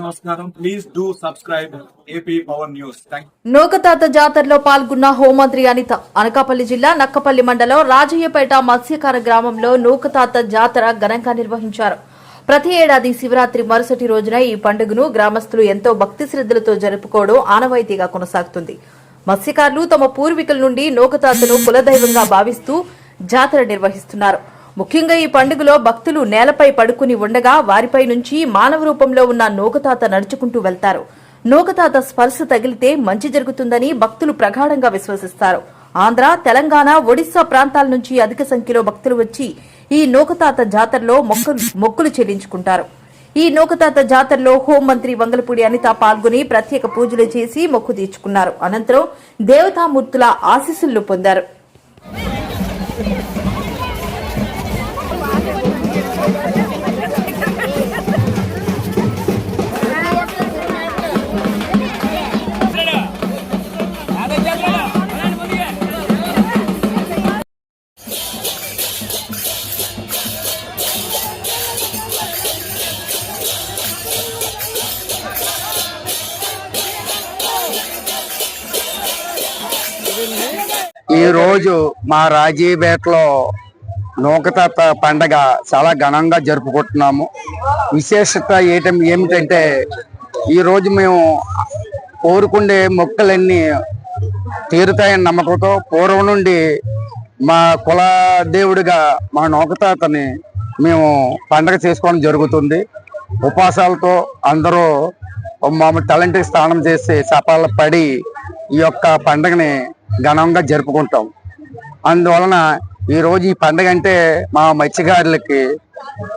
నమస్కారం. Please do subscribe AP power news నూకతాత జాతరలో పాల్గొన్న హోంమంత్రి అనిత అనకాపల్లి జిల్లా నక్కపల్లి మండలం రాజయ్యపేట మత్స్యకార గ్రామంలో నూకతాత జాతర ఘనంగా నిర్వహించారు. ప్రతి ఏడాది శివరాత్రి మరుసటి రోజున ఈ పండుగను గ్రామస్తులు ఎంతో భక్తి శ్రద్దలతో జరుపుకోవడం ఆనవాయితీగా కొనసాగుతుంది. మత్స్యకారులు తమ పూర్వీకుల నుండి నూకతాతను కులదైవంగా భావిస్తూ జాతర నిర్వహిస్తున్నారు. ముఖ్యంగా ఈ పండుగలో భక్తులు నేలపై పడుకుని ఉండగా వారిపై నుంచి మానవ రూపంలో ఉన్న నూకతాత నడుచుకుంటూ వెళ్తారు. నూకతాత స్పర్శ తగిలితే మంచి జరుగుతుందని భక్తులు ప్రగాఢంగా విశ్వసిస్తారు. ఆంధ్ర తెలంగాణ ఒడిశా ప్రాంతాల నుంచి అధిక సంఖ్యలో భక్తులు వచ్చి ఈ నూకతాత జాతరలో మొక్కలు మొక్కులు చెల్లించుకుంటారు. ఈ నూకతాత జాతరలో హోంమంత్రి వంగలపూడి అనిత పాల్గొని ప్రత్యేక పూజలు చేసి మొక్కు తీర్చుకున్నారు. అనంతరం దేవతామూర్తుల ఆశీస్సులు పొందారు. ఈ రోజు మా రాజీపేటలో నూకతాత పండగ చాలా ఘనంగా జరుపుకుంటున్నాము. విశేషత ఏటం ఏమిటంటే ఈరోజు మేము కోరుకుండే మొక్కలన్నీ తీరుతాయని నమ్మకంతో పూర్వం నుండి మా కుల దేవుడిగా మా నూకతాతని మేము పండగ చేసుకోవడం జరుగుతుంది. ఉపాసాలతో అందరూ మామూలు తలంటి స్నానం చేసి సపాల పడి ఈ యొక్క పండగని ఘనంగా జరుపుకుంటాం. అందువలన ఈరోజు ఈ పండగ అంటే మా మత్స్యకారులకి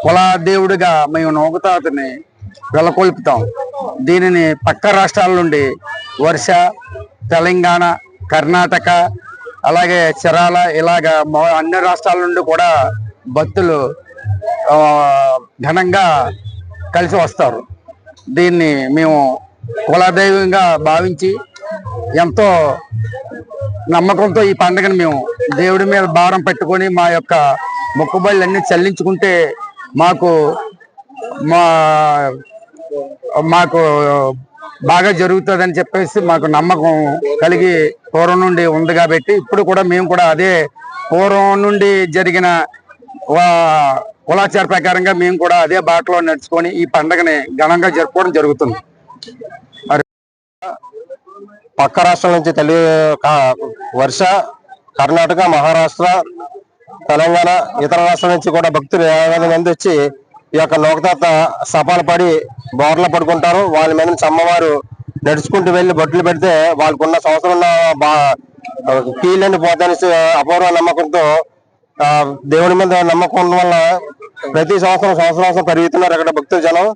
కులాదేవుడిగా మేము నూకతాతని వెలకొల్పుతాం. దీనిని పక్క రాష్ట్రాల నుండి వర్ష తెలంగాణ కర్ణాటక అలాగే చిరాల ఇలాగ అన్ని రాష్ట్రాల నుండి కూడా భక్తులు ఘనంగా కలిసి వస్తారు. దీన్ని మేము కులదైవంగా భావించి ఎంతో నమ్మకంతో ఈ పండుగను మేము దేవుడి మీద భారం పెట్టుకొని మా యొక్క మొక్కుబళ్ళన్నీ చెల్లించుకుంటే మాకు మా మాకు బాగా జరుగుతుందని చెప్పేసి మాకు నమ్మకం కలిగి పూర్వం నుండి ఉంది కాబట్టి ఇప్పుడు కూడా మేము కూడా అదే పూర్వం నుండి జరిగిన వా- కులాచార ప్రకారంగా మేము కూడా అదే బాటలో నడుచుకొని ఈ పండుగని ఘనంగా జరుపుకోవడం జరుగుతుంది. పక్క రాష్ట్రాల నుంచి తెలి వర్ష కర్ణాటక మహారాష్ట్ర తెలంగాణ ఇతర రాష్ట్రాల నుంచి కూడా భక్తులు యాభై మంది వచ్చి ఈ యొక్క లోకతాత సపాలు పడి బోర్లు పడుకుంటారు. వాళ్ళ మీద అమ్మవారు నడుచుకుంటూ వెళ్ళి బొట్లు పెడితే వాళ్ళకున్న సంవత్సరం బా కీళ్ళని పోతానేసి అపూర్వ నమ్మకంతో దేవుడి మీద నమ్మకం ఉండడం వల్ల ప్రతి సంవత్సరం సంవత్సరం సంవత్సరం పెరుగుతున్నారు అక్కడ భక్తుల జనం.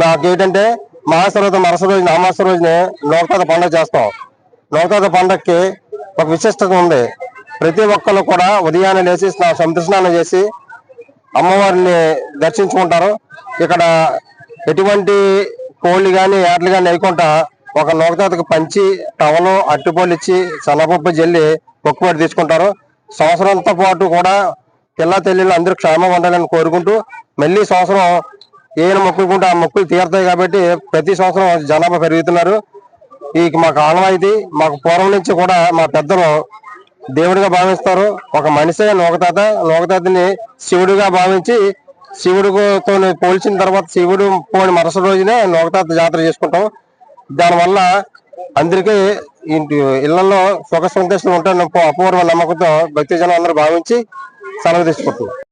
మాకేంటంటే మహాశివరాత్రి మరుస రోజు అమాస రోజునే లోకతాత పండుగ చేస్తాం. లోకతాత పండుగకి ఒక విశిష్టత ఉంది. ప్రతి ఒక్కరు కూడా ఉదయాన్నే లేచి స్నా- చేసి అమ్మవారిని దర్శించుకుంటారు. ఇక్కడ ఎటువంటి కోళ్ళు కానీ ఏటలు కానీ లేకుండా ఒక నోకతాతకు పంచి టవలు అట్టిపోలు ఇచ్చి శనగపప్పు జల్లి మొక్కుబడి తీసుకుంటారు. సంవత్సరంతో పాటు కూడా పిల్ల తల్లిలు అందరూ క్షేమం ఉండాలని కోరుకుంటూ మళ్ళీ సంవత్సరం ఏమైనా మొక్కుకుంటే ఆ మొక్కులు తీరుతాయి కాబట్టి ప్రతి సంవత్సరం జనాభా పెరుగుతున్నారు. ఈ మాకు ఆనవాయితీ మాకు పూర్వం నుంచి కూడా మా పెద్దలు దేవుడిగా భావిస్తారు. ఒక మనిషి నోకతాత. నోకతాతని శివుడిగా భావించి శివుడితో పోల్చిన తర్వాత శివుడు పోని మరుసటి రోజునే నోకతాత జాతర చేసుకుంటాం. దానివల్ల అందరికీ ఇంటి ఇళ్ళలో సుఖ సంతోషం ఉంటాయని అపూర్వ నమ్మకంతో భక్తి జనం అందరూ భావించి సెలవు తీసుకుంటున్నాం.